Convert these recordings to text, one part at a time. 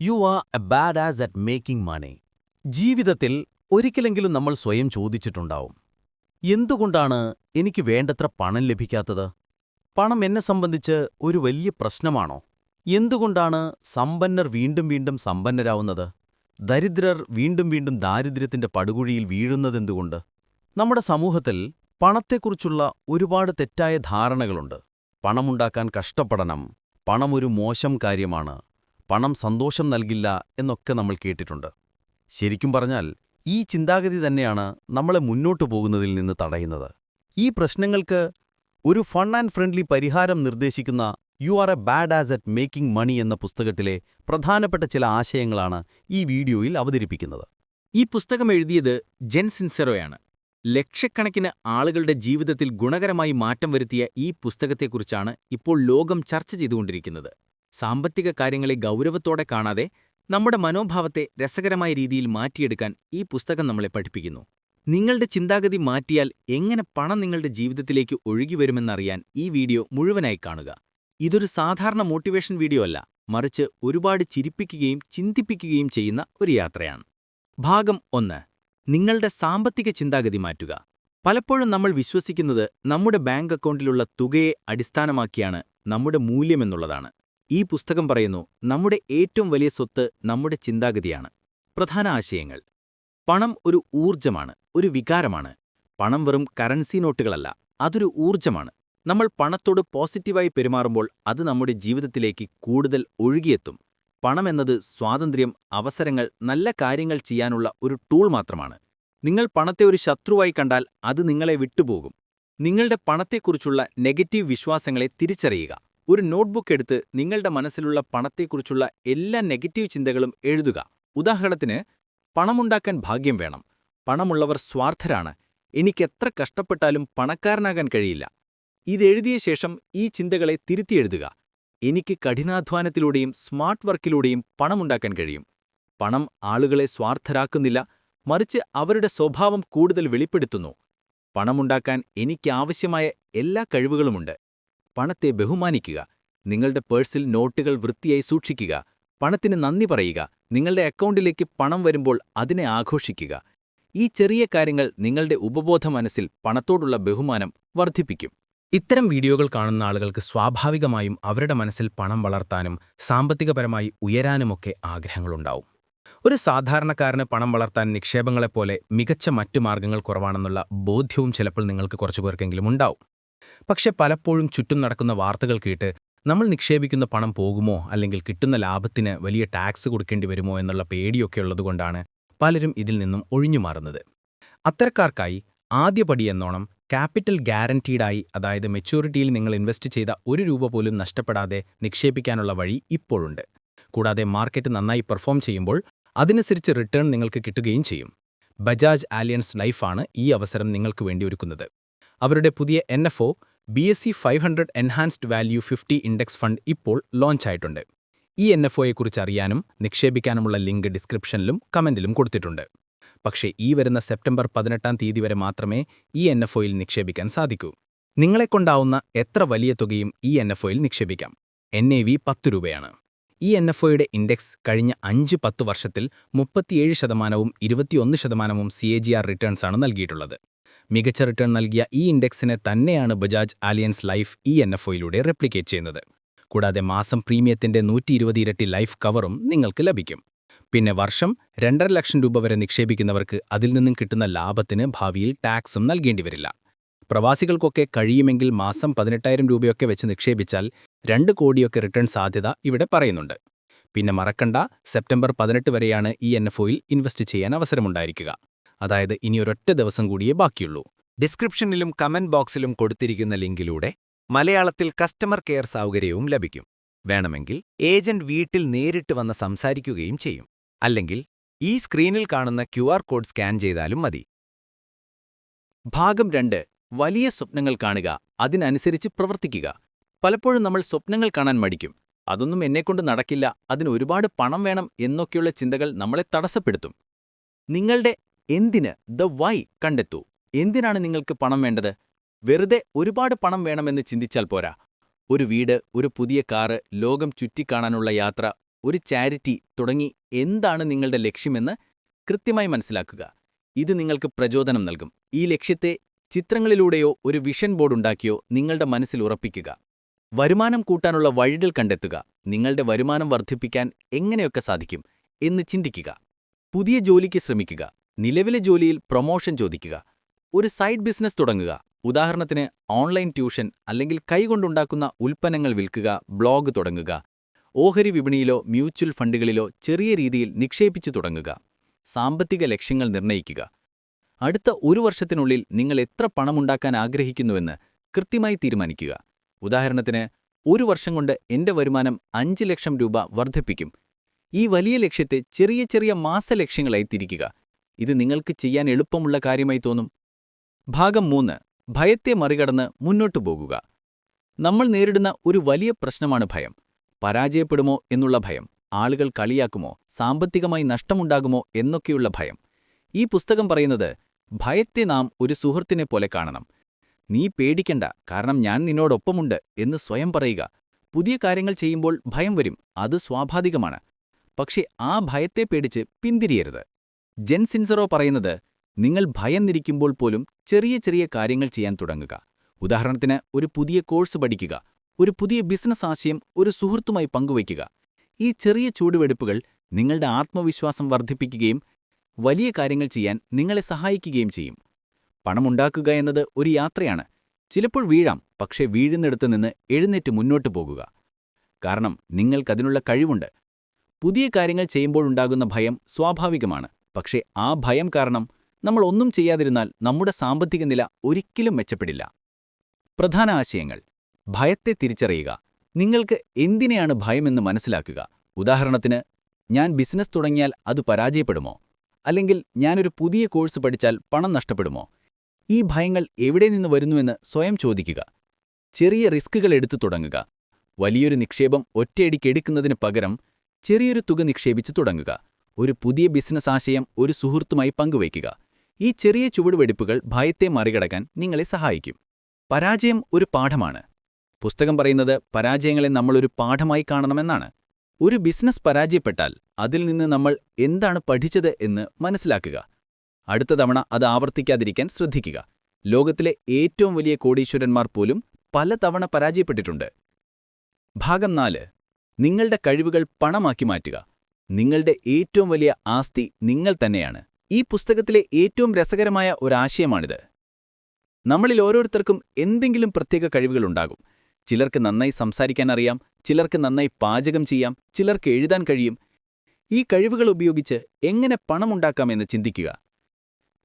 You are a badass at making money ജീവിതത്തിൽ ഒരിക്കലെങ്കിലും നമ്മൾ സ്വയം ചോദിച്ചിട്ടുണ്ടാവും. എന്തുകൊണ്ടാണ് എനിക്ക് വേണ്ടത്ര പണം ലഭിക്കാത്തത്? പണം എന്നെ സംബന്ധിച്ച് ഒരു വലിയ പ്രശ്നമാണോ? എന്തുകൊണ്ടാണ് സമ്പന്നർ വീണ്ടും വീണ്ടും സമ്പന്നരാവുന്നത്? ദരിദ്രർ വീണ്ടും വീണ്ടും ദാരിദ്ര്യത്തിന്റെ പടുകുഴിയിൽ വീഴുന്നതെന്തുകൊണ്ട്? നമ്മുടെ സമൂഹത്തിൽ പണത്തെക്കുറിച്ചുള്ള ഒരുപാട് തെറ്റായ ധാരണകളുണ്ട്. പണമുണ്ടാക്കാൻ കഷ്ടപ്പെടണം. പണമൊരു മോശം കാര്യമാണ്. പണം സന്തോഷം നൽകില്ല എന്നൊക്കെ നമ്മൾ കേട്ടിട്ടുണ്ട്. ശരിക്കും പറഞ്ഞാൽ ഈ ചിന്താഗതി തന്നെയാണ് നമ്മളെ മുന്നോട്ടു പോകുന്നതിൽ നിന്ന് തടയുന്നത്. ഈ പ്രശ്നങ്ങൾക്ക് ഒരു ഫൺ ആൻഡ് ഫ്രണ്ട്ലി പരിഹാരം നിർദ്ദേശിക്കുന്ന you are a badass at making money എന്ന പുസ്തകത്തിലെ പ്രധാനപ്പെട്ട ചില ആശയങ്ങളാണ് ഈ വീഡിയോയിൽ അവതരിപ്പിക്കുന്നത്. ഈ പുസ്തകം എഴുതിയത് ജെൻ സിൻസെറോയാണ്. ലക്ഷക്കണക്കിന് ആളുകളുടെ ജീവിതത്തിൽ ഗുണകരമായി മാറ്റം വരുത്തിയ ഈ പുസ്തകത്തെക്കുറിച്ചാണ് ഇപ്പോൾ ലോകം ചർച്ച ചെയ്തുകൊണ്ടിരിക്കുന്നത്. സാമ്പത്തിക കാര്യങ്ങളെ ഗൗരവത്തോടെ കാണാതെ നമ്മുടെ മനോഭാവത്തെ രസകരമായ രീതിയിൽ മാറ്റിയെടുക്കാൻ ഈ പുസ്തകം നമ്മളെ പഠിപ്പിക്കുന്നു. നിങ്ങളുടെ ചിന്താഗതി മാറ്റിയാൽ എങ്ങനെ പണം നിങ്ങളുടെ ജീവിതത്തിലേക്ക് ഒഴുകിവരുമെന്നറിയാൻ ഈ വീഡിയോ മുഴുവനായി കാണുക. ഇതൊരു സാധാരണ മോട്ടിവേഷൻ വീഡിയോ അല്ല മറിച്ച് ഒരുപാട് ചിരിപ്പിക്കുകയും ചിന്തിപ്പിക്കുകയും ചെയ്യുന്ന ഒരു യാത്രയാണ്. ഭാഗം ഒന്ന് നിങ്ങളുടെ സാമ്പത്തിക ചിന്താഗതി മാറ്റുക. പലപ്പോഴും നമ്മൾ വിശ്വസിക്കുന്നത് നമ്മുടെ ബാങ്ക് അക്കൗണ്ടിലുള്ള തുകയെ അടിസ്ഥാനമാക്കിയാണ് നമ്മുടെ മൂല്യമെന്നുള്ളതാണ് ഈ പുസ്തകം പറയുന്നു നമ്മുടെ ഏറ്റവും വലിയ സ്വത്ത് നമ്മുടെ ചിന്താഗതിയാണ്. പ്രധാന ആശയങ്ങൾ. പണം ഒരു ഊർജമാണ് ഒരു വികാരമാണ്. പണം വെറും കറൻസി നോട്ടുകളല്ല അതൊരു ഊർജമാണ്. നമ്മൾ പണത്തോട് പോസിറ്റീവായി പെരുമാറുമ്പോൾ അത് നമ്മുടെ ജീവിതത്തിലേക്ക് കൂടുതൽ ഒഴുകിയെത്തും. പണമെന്നത് സ്വാതന്ത്ര്യം അവസരങ്ങൾ നല്ല കാര്യങ്ങൾ ചെയ്യാനുള്ള ഒരു ടൂൾ മാത്രമാണ്. നിങ്ങൾ പണത്തെ ഒരു ശത്രുവായി കണ്ടാൽ അത് നിങ്ങളെ വിട്ടുപോകും. നിങ്ങളുടെ പണത്തെക്കുറിച്ചുള്ള നെഗറ്റീവ് വിശ്വാസങ്ങളെ തിരിച്ചറിയുക. ഒരു നോട്ട്ബുക്ക് എടുത്ത് നിങ്ങളുടെ മനസ്സിലുള്ള പണത്തെക്കുറിച്ചുള്ള എല്ലാ നെഗറ്റീവ് ചിന്തകളും എഴുതുക. ഉദാഹരണത്തിന് പണമുണ്ടാക്കാൻ ഭാഗ്യം വേണം. പണമുള്ളവർ സ്വാർത്ഥരാണ്. എനിക്കെത്ര കഷ്ടപ്പെട്ടാലും പണക്കാരനാകാൻ കഴിയില്ല. ഇതെഴുതിയ ശേഷം ഈ ചിന്തകളെ തിരുത്തിയെഴുതുക എനിക്ക് കഠിനാധ്വാനത്തിലൂടെയും സ്മാർട്ട് വർക്കിലൂടെയും പണമുണ്ടാക്കാൻ കഴിയും. പണം ആളുകളെ സ്വാർത്ഥരാക്കുന്നില്ല മറിച്ച് അവരുടെ സ്വഭാവം കൂടുതൽ വെളിപ്പെടുത്തുന്നു. പണമുണ്ടാക്കാൻ എനിക്കാവശ്യമായ എല്ലാ കഴിവുകളുമുണ്ട്. പണത്തെ ബഹുമാനിക്കുക നിങ്ങളുടെ പേഴ്സിൽ നോട്ടുകൾ വൃത്തിയായി സൂക്ഷിക്കുക പണത്തിന് നന്ദി പറയുക നിങ്ങളുടെ അക്കൗണ്ടിലേക്ക് പണം വരുമ്പോൾ അതിനെ ആഘോഷിക്കുക. ഈ ചെറിയ കാര്യങ്ങൾ നിങ്ങളുടെ ഉപബോധ മനസ്സിൽ പണത്തോടുള്ള ബഹുമാനം വർദ്ധിപ്പിക്കും. ഇത്തരം വീഡിയോകൾ കാണുന്ന ആളുകൾക്ക് സ്വാഭാവികമായും അവരുടെ മനസ്സിൽ പണം വളർത്താനും സാമ്പത്തികപരമായി ഉയരാനുമൊക്കെ ആഗ്രഹങ്ങളുണ്ടാവും. ഒരു സാധാരണക്കാരന് പണം വളർത്താൻ നിക്ഷേപങ്ങളെപ്പോലെ മികച്ച മറ്റു മാർഗങ്ങൾ കുറവാണെന്നുള്ള ബോധ്യവും ചിലപ്പോൾ നിങ്ങൾക്ക് കുറച്ചു പേർക്കെങ്കിലും ഉണ്ടാവും. പക്ഷെ പലപ്പോഴും ചുറ്റും നടക്കുന്ന വാർത്തകൾ കേട്ട് നമ്മൾ നിക്ഷേപിക്കുന്ന പണം പോകുമോ അല്ലെങ്കിൽ കിട്ടുന്ന ലാഭത്തിന് വലിയ ടാക്സ് കൊടുക്കേണ്ടി വരുമോ എന്നുള്ള പേടിയൊക്കെ ഉള്ളതുകൊണ്ടാണ് പലരും ഇതിൽ നിന്നും ഒഴിഞ്ഞു മാറുന്നത്. അത്തരക്കാർക്കായി ആദ്യപടി എന്നോണം ക്യാപിറ്റൽ ഗ്യാരന്റീഡായി അതായത് മെച്യൂരിറ്റിയിൽ നിങ്ങൾ ഇൻവെസ്റ്റ് ചെയ്ത ഒരു രൂപ പോലും നഷ്ടപ്പെടാതെ നിക്ഷേപിക്കാനുള്ള വഴി ഇപ്പോഴുണ്ട്. കൂടാതെ മാർക്കറ്റ് നന്നായി പെർഫോം ചെയ്യുമ്പോൾ അതിനനുസരിച്ച് റിട്ടേൺ നിങ്ങൾക്ക് കിട്ടുകയും ചെയ്യും. ബജാജ് ആലിയൻസ് ലൈഫാണ് ഈ അവസരം നിങ്ങൾക്ക് വേണ്ടി ഒരുക്കുന്നത്. അവരുടെ പുതിയ N F B S C five hundred enhanced value fifty index fund ഇപ്പോൾ ലോഞ്ച് ആയിട്ടുണ്ട് ഈ എൻ എഫ് ഒയെക്കുറിച്ച് അറിയാനും നിക്ഷേപിക്കാനുമുള്ള ലിങ്ക് ഡിസ്ക്രിപ്ഷനിലും കമന്റിലും കൊടുത്തിട്ടുണ്ട്. പക്ഷേ ഈ വരുന്ന സെപ്റ്റംബർ പതിനെട്ടാം തീയതി വരെ മാത്രമേ ഈ എൻ എഫ് ഒയിൽ നിക്ഷേപിക്കാൻ സാധിക്കൂ. നിങ്ങളെക്കൊണ്ടാവുന്ന എത്ര വലിയ തുകയും ഈ എൻ എഫ് ഒയിൽ നിക്ഷേപിക്കാം. എൻ എ വി പത്ത് രൂപയാണ്. ഈ എൻ എഫ് ഒയുടെ ഇൻഡെക്സ് കഴിഞ്ഞ അഞ്ച് പത്ത് വർഷത്തിൽ മുപ്പത്തിയേഴ് ശതമാനവും ഇരുപത്തിയൊന്ന് ശതമാനവും സി എ ജി ആർ റിട്ടേൺസാണ് നൽകിയിട്ടുള്ളത്. മികച്ച റിട്ടേൺ നൽകിയ ഈ ഇൻഡെക്സിനെ തന്നെയാണ് Bajaj Allianz life E N F ഒയിലൂടെ replicate ചെയ്യുന്നത്. കൂടാതെ മാസം പ്രീമിയത്തിന്റെ നൂറ്റി ഇരുപത് ഇരട്ടി ലൈഫ് കവറും നിങ്ങൾക്ക് ലഭിക്കും. പിന്നെ വർഷം രണ്ടര ലക്ഷം രൂപ വരെ നിക്ഷേപിക്കുന്നവർക്ക് അതിൽ നിന്നും കിട്ടുന്ന ലാഭത്തിന് ഭാവിയിൽ ടാക്സും നൽകേണ്ടി വരില്ല. പ്രവാസികൾക്കൊക്കെ കഴിയുമെങ്കിൽ മാസം പതിനെട്ടായിരം രൂപയൊക്കെ വെച്ച് നിക്ഷേപിച്ചാൽ രണ്ട് കോടിയൊക്കെ റിട്ടേൺ സാധ്യത ഇവിടെ പറയുന്നുണ്ട്. പിന്നെ മറക്കണ്ട സെപ്റ്റംബർ പതിനെട്ട് വരെയാണ് ഈ എൻ എഫ് ഒയിൽ ഇൻവെസ്റ്റ് ചെയ്യാൻ അവസരമുണ്ടായിരിക്കുക. അതായത് ഇനി ഒരൊറ്റ ദിവസം കൂടിയേ ബാക്കിയുള്ളൂ. ഡിസ്ക്രിപ്ഷനിലും കമന്റ് ബോക്സിലും കൊടുത്തിരിക്കുന്ന ലിങ്കിലൂടെ മലയാളത്തിൽ കസ്റ്റമർ കെയർ സൗകര്യവും ലഭിക്കും. വേണമെങ്കിൽ ഏജന്റ് വീട്ടിൽ നേരിട്ട് വന്ന് സംസാരിക്കുകയും ചെയ്യും. അല്ലെങ്കിൽ ഈ സ്ക്രീനിൽ കാണുന്ന ക്യു കോഡ് സ്കാൻ ചെയ്താലും മതി. ഭാഗം രണ്ട്. വലിയ സ്വപ്നങ്ങൾ കാണുക. അതിനനുസരിച്ച് പ്രവർത്തിക്കുക. പലപ്പോഴും നമ്മൾ സ്വപ്നങ്ങൾ കാണാൻ മടിക്കും. അതൊന്നും എന്നെക്കൊണ്ട് നടക്കില്ല. അതിന് ഒരുപാട് പണം വേണം എന്നൊക്കെയുള്ള ചിന്തകൾ നമ്മളെ തടസ്സപ്പെടുത്തും. നിങ്ങളുടെ എന്തിന് ദ വൈ കണ്ടെത്തൂ? എന്തിനാണ് നിങ്ങൾക്ക് പണം വേണ്ടത്? വെറുതെ ഒരുപാട് പണം വേണമെന്ന് ചിന്തിച്ചാൽ പോരാ. ഒരു വീട് ഒരു പുതിയ കാറ് ലോകം ചുറ്റിക്കാണാനുള്ള യാത്ര ഒരു ചാരിറ്റി തുടങ്ങി എന്താണ് നിങ്ങളുടെ ലക്ഷ്യമെന്ന് കൃത്യമായി മനസ്സിലാക്കുക. ഇത് നിങ്ങൾക്ക് പ്രചോദനം നൽകും. ഈ ലക്ഷ്യത്തെ ചിത്രങ്ങളിലൂടെയോ ഒരു വിഷൻ ബോർഡ് ഉണ്ടാക്കിയോ നിങ്ങളുടെ മനസ്സിൽ ഉറപ്പിക്കുക. വരുമാനം കൂട്ടാനുള്ള വഴികൾ കണ്ടെത്തുക. നിങ്ങളുടെ വരുമാനം വർദ്ധിപ്പിക്കാൻ എങ്ങനെയൊക്കെ സാധിക്കും എന്ന് ചിന്തിക്കുക. പുതിയ ജോലിക്ക് ശ്രമിക്കുക. നിലവിലെ ജോലിയിൽ പ്രൊമോഷൻ ചോദിക്കുക. ഒരു സൈഡ് ബിസിനസ് തുടങ്ങുക. ഉദാഹരണത്തിന് ഓൺലൈൻ ട്യൂഷൻ അല്ലെങ്കിൽ കൈകൊണ്ടുണ്ടാക്കുന്ന ഉൽപ്പന്നങ്ങൾ വിൽക്കുക ബ്ലോഗ് തുടങ്ങുക. ഓഹരി വിപണിയിലോ മ്യൂച്വൽ ഫണ്ടുകളിലോ ചെറിയ രീതിയിൽ നിക്ഷേപിച്ചു തുടങ്ങുക. സാമ്പത്തിക ലക്ഷ്യങ്ങൾ നിർണയിക്കുക. അടുത്ത ഒരു വർഷത്തിനുള്ളിൽ നിങ്ങൾ എത്ര പണമുണ്ടാക്കാൻ ആഗ്രഹിക്കുന്നുവെന്ന് കൃത്യമായി തീരുമാനിക്കുക. ഉദാഹരണത്തിന് ഒരു വർഷം കൊണ്ട് എന്റെ വരുമാനം അഞ്ച് ലക്ഷം രൂപ വർദ്ധിപ്പിക്കും. ഈ വലിയ ലക്ഷ്യത്തെ ചെറിയ ചെറിയ മാസലക്ഷ്യങ്ങളായി തിരിക്കുക. ഇത് നിങ്ങൾക്ക് ചെയ്യാൻ എളുപ്പമുള്ള കാര്യമായി തോന്നും. ഭാഗം മൂന്ന്. ഭയത്തെ മറികടന്ന് മുന്നോട്ടു പോകുക. നമ്മൾ നേരിടുന്ന ഒരു വലിയ പ്രശ്നമാണ് ഭയം. പരാജയപ്പെടുമോ എന്നുള്ള ഭയം. ആളുകൾ കളിയാക്കുമോ? സാമ്പത്തികമായി നഷ്ടമുണ്ടാകുമോ എന്നൊക്കെയുള്ള ഭയം. ഈ പുസ്തകം പറയുന്നത് ഭയത്തെ നാം ഒരു സുഹൃത്തിനെ പോലെ കാണണം. നീ പേടിക്കണ്ട കാരണം ഞാൻ നിന്നോടൊപ്പമുണ്ട് എന്ന് സ്വയം പറയുക. പുതിയ കാര്യങ്ങൾ ചെയ്യുമ്പോൾ ഭയം വരും. അത് സ്വാഭാവികമാണ്. പക്ഷേ ആ ഭയത്തെ പേടിച്ച് പിന്തിരിയരുത്. ജെൻ സിൻസറോ പറയുന്നത് നിങ്ങൾ ഭയന്നിരിക്കുമ്പോൾ പോലും ചെറിയ ചെറിയ കാര്യങ്ങൾ ചെയ്യാൻ തുടങ്ങുക. ഉദാഹരണത്തിന് ഒരു പുതിയ കോഴ്സ് പഠിക്കുക ഒരു പുതിയ ബിസിനസ് ആശയം ഒരു സുഹൃത്തുമായി പങ്കുവയ്ക്കുക. ഈ ചെറിയ ചൂടുവെടുപ്പുകൾ നിങ്ങളുടെ ആത്മവിശ്വാസം വർദ്ധിപ്പിക്കുകയും വലിയ കാര്യങ്ങൾ ചെയ്യാൻ നിങ്ങളെ സഹായിക്കുകയും ചെയ്യും. പണമുണ്ടാക്കുക എന്നത് ഒരു യാത്രയാണ്. ചിലപ്പോൾ വീഴാം പക്ഷേ വീഴുന്നിടത്ത് നിന്ന് എഴുന്നേറ്റ് മുന്നോട്ട് പോകുക. കാരണം നിങ്ങൾക്കതിനുള്ള കഴിവുണ്ട്. പുതിയ കാര്യങ്ങൾ ചെയ്യുമ്പോഴുണ്ടാകുന്ന ഭയം സ്വാഭാവികമാണ്. പക്ഷേ ആ ഭയം കാരണം നമ്മൾ ഒന്നും ചെയ്യാതിരുന്നാൽ നമ്മുടെ സാമ്പത്തിക നില ഒരിക്കലും മെച്ചപ്പെടില്ല. പ്രധാന ആശയങ്ങൾ. ഭയത്തെ തിരിച്ചറിയുക. നിങ്ങൾക്ക് എന്തിനെയാണ് ഭയമെന്ന് മനസ്സിലാക്കുക. ഉദാഹരണത്തിന് ഞാൻ ബിസിനസ് തുടങ്ങിയാൽ അത് പരാജയപ്പെടുമോ? അല്ലെങ്കിൽ ഞാനൊരു പുതിയ കോഴ്സ് പഠിച്ചാൽ പണം നഷ്ടപ്പെടുമോ? ഈ ഭയങ്ങൾ എവിടെ നിന്ന് വരുന്നുവെന്ന് സ്വയം ചോദിക്കുക. ചെറിയ റിസ്കുകൾ എടുത്തു തുടങ്ങുക. വലിയൊരു നിക്ഷേപം ഒറ്റയടിക്കെടുക്കുന്നതിന് പകരം ചെറിയൊരു തുക നിക്ഷേപിച്ചു തുടങ്ങുക. ഒരു പുതിയ ബിസിനസ് ആശയം ഒരു സുഹൃത്തുമായി പങ്കുവയ്ക്കുക. ഈ ചെറിയ ചുവടുവെടുപ്പുകൾ ഭയത്തെ മറികടക്കാൻ നിങ്ങളെ സഹായിക്കും. പരാജയം ഒരു പാഠമാണ്. പുസ്തകം പറയുന്നത് പരാജയങ്ങളെ നമ്മളൊരു പാഠമായി കാണണമെന്നാണ്. ഒരു ബിസിനസ് പരാജയപ്പെട്ടാൽ അതിൽ നിന്ന് നമ്മൾ എന്താണ് പഠിച്ചത് എന്ന് മനസ്സിലാക്കുക. അടുത്ത തവണ അത് ആവർത്തിക്കാതിരിക്കാൻ ശ്രദ്ധിക്കുക. ലോകത്തിലെ ഏറ്റവും വലിയ കോടീശ്വരന്മാർ പോലും പലതവണ പരാജയപ്പെട്ടിട്ടുണ്ട്. ഭാഗം നാല്. നിങ്ങളുടെ കഴിവുകൾ പണമാക്കി മാറ്റുക. നിങ്ങളുടെ ഏറ്റവും വലിയ ആസ്തി നിങ്ങൾ തന്നെയാണ്. ഈ പുസ്തകത്തിലെ ഏറ്റവും രസകരമായ ഒരാശയമാണിത് നമ്മളിൽ ഓരോരുത്തർക്കും എന്തെങ്കിലും പ്രത്യേക കഴിവുകളുണ്ടാകും ചിലർക്ക് നന്നായി സംസാരിക്കാൻ അറിയാം ചിലർക്ക് നന്നായി പാചകം ചെയ്യാം ചിലർക്ക് എഴുതാൻ കഴിയും. ഈ കഴിവുകൾ ഉപയോഗിച്ച് എങ്ങനെ പണമുണ്ടാക്കാമെന്ന് ചിന്തിക്കുക.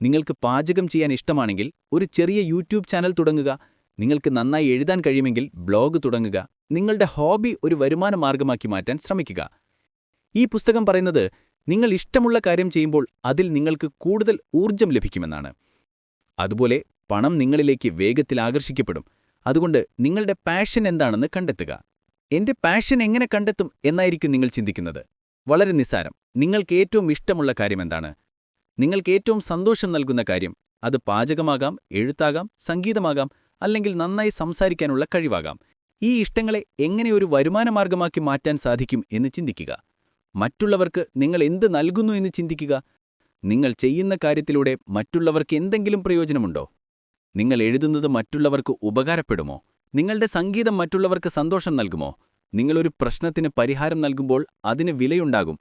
നിങ്ങൾക്ക് പാചകം ചെയ്യാൻ ഇഷ്ടമാണെങ്കിൽ ഒരു ചെറിയ യൂട്യൂബ് ചാനൽ തുടങ്ങുക. നിങ്ങൾക്ക് നന്നായി എഴുതാൻ കഴിയുമെങ്കിൽ ബ്ലോഗ് തുടങ്ങുക. നിങ്ങളുടെ ഹോബി ഒരു വരുമാന മാർഗമാക്കി മാറ്റാൻ ശ്രമിക്കുക. ഈ പുസ്തകം പറയുന്നത് നിങ്ങൾ ഇഷ്ടമുള്ള കാര്യം ചെയ്യുമ്പോൾ അതിൽ നിങ്ങൾക്ക് കൂടുതൽ ഊർജം ലഭിക്കുമെന്നാണ്. അതുപോലെ പണം നിങ്ങളിലേക്ക് വേഗത്തിൽ ആകർഷിക്കപ്പെടും. അതുകൊണ്ട് നിങ്ങളുടെ പാഷൻ എന്താണെന്ന് കണ്ടെത്തുക. എന്റെ പാഷൻ എങ്ങനെ കണ്ടെത്തും എന്നായിരിക്കും നിങ്ങൾ ചിന്തിക്കുന്നത്. വളരെ നിസ്സാരം. നിങ്ങൾക്ക് ഏറ്റവും ഇഷ്ടമുള്ള കാര്യം എന്താണ്? നിങ്ങൾക്ക് ഏറ്റവും സന്തോഷം നൽകുന്ന കാര്യം അത് പാചകമാകാം എഴുത്താകാം സംഗീതമാകാം അല്ലെങ്കിൽ നന്നായി സംസാരിക്കാനുള്ള കഴിവാകാം. ഈ ഇഷ്ടങ്ങളെ എങ്ങനെ ഒരു വരുമാനമാർഗമാക്കി മാറ്റാൻ സാധിക്കും എന്ന് ചിന്തിക്കുക. മറ്റുള്ളവർക്ക് നിങ്ങൾ എന്ത് നൽകുന്നു എന്ന് ചിന്തിക്കുക. നിങ്ങൾ ചെയ്യുന്ന കാര്യത്തിലൂടെ മറ്റുള്ളവർക്ക് എന്തെങ്കിലും പ്രയോജനമുണ്ടോ? നിങ്ങൾ എഴുതുന്നത് മറ്റുള്ളവർക്ക് ഉപകാരപ്പെടുമോ? നിങ്ങളുടെ സംഗീതം മറ്റുള്ളവർക്ക് സന്തോഷം നൽകുമോ? നിങ്ങളൊരു പ്രശ്നത്തിന് പരിഹാരം നൽകുമ്പോൾ അതിന് വിലയുണ്ടാകും.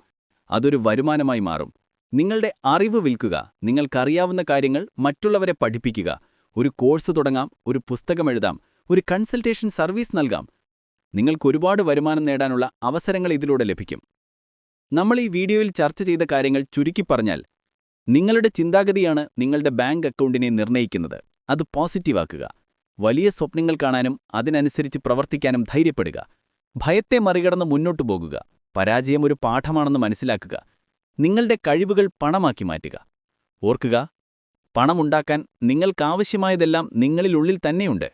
അതൊരു വരുമാനമായി മാറും. നിങ്ങളുടെ അറിവ് വിൽക്കുക. നിങ്ങൾക്കറിയാവുന്ന കാര്യങ്ങൾ മറ്റുള്ളവരെ പഠിപ്പിക്കുക. ഒരു കോഴ്സ് തുടങ്ങാം ഒരു പുസ്തകം എഴുതാം ഒരു കൺസൾട്ടേഷൻ സർവീസ് നൽകാം. നിങ്ങൾക്കൊരുപാട് വരുമാനം നേടാനുള്ള അവസരങ്ങൾ ഇതിലൂടെ ലഭിക്കും. നമ്മൾ ഈ വീഡിയോയിൽ ചർച്ച ചെയ്ത കാര്യങ്ങൾ ചുരുക്കി പറഞ്ഞാൽ നിങ്ങളുടെ ചിന്താഗതിയാണ് നിങ്ങളുടെ ബാങ്ക് അക്കൗണ്ടിനെ നിർണയിക്കുന്നത് അത് പോസിറ്റീവാക്കുക വലിയ സ്വപ്നങ്ങൾ കാണാനും അതിനനുസരിച്ച് പ്രവർത്തിക്കാനും ധൈര്യപ്പെടുക. ഭയത്തെ മറികടന്ന് മുന്നോട്ടു പോകുക. പരാജയം ഒരു പാഠമാണെന്ന് മനസ്സിലാക്കുക. നിങ്ങളുടെ കഴിവുകൾ പണമാക്കി മാറ്റുക. ഓർക്കുക പണമുണ്ടാക്കാൻ നിങ്ങൾക്കാവശ്യമായതെല്ലാം നിങ്ങളിലുള്ളിൽ തന്നെയുണ്ട്.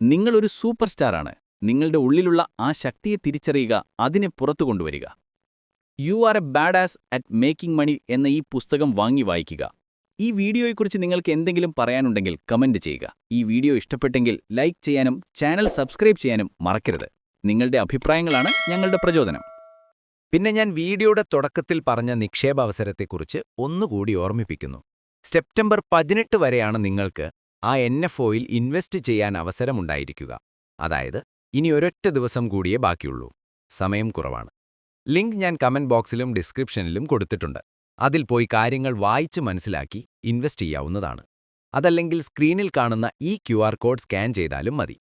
നിങ്ങളൊരു സൂപ്പർ സ്റ്റാറാണ്. നിങ്ങളുടെ ഉള്ളിലുള്ള ആ ശക്തിയെ തിരിച്ചറിയുക അതിനെ പുറത്തു കൊണ്ടുവരിക. You are a badass at making money എന്ന ഈ പുസ്തകം വാങ്ങി വായിക്കുക. ഈ വീഡിയോയെക്കുറിച്ച് നിങ്ങൾക്ക് എന്തെങ്കിലും പറയാനുണ്ടെങ്കിൽ കമന്റ് ചെയ്യുക. ഈ വീഡിയോ ഇഷ്ടപ്പെട്ടെങ്കിൽ ലൈക്ക് ചെയ്യാനും ചാനൽ സബ്സ്ക്രൈബ് ചെയ്യാനും മറക്കരുത്. നിങ്ങളുടെ അഭിപ്രായങ്ങളാണ് ഞങ്ങളുടെ പ്രചോദനം. പിന്നെ ഞാൻ വീഡിയോയുടെ തുടക്കത്തിൽ പറഞ്ഞ നിക്ഷേപാവസരത്തെക്കുറിച്ച് ഒന്നുകൂടി ഓർമ്മിപ്പിക്കുന്നു. സെപ്റ്റംബർ പതിനെട്ട് വരെയാണ് നിങ്ങൾക്ക് ആ എൻ എഫ് ഒയിൽ ഇൻവെസ്റ്റ് ചെയ്യാൻ അവസരമുണ്ടായിരിക്കുക. അതായത് ഇനി ഒരൊറ്റ ദിവസം കൂടിയേ ബാക്കിയുള്ളൂ. സമയം കുറവാണ്. ലിങ്ക് ഞാൻ കമന്റ് ബോക്സിലും ഡിസ്ക്രിപ്ഷനിലും കൊടുത്തിട്ടുണ്ട്. അതിൽ പോയി കാര്യങ്ങൾ വായിച്ച് മനസ്സിലാക്കി ഇൻവെസ്റ്റ് ചെയ്യാവുന്നതാണ്. അതല്ലെങ്കിൽ സ്ക്രീനിൽ കാണുന്ന ഈ ക്യു കോഡ് സ്കാൻ ചെയ്താലും മതി.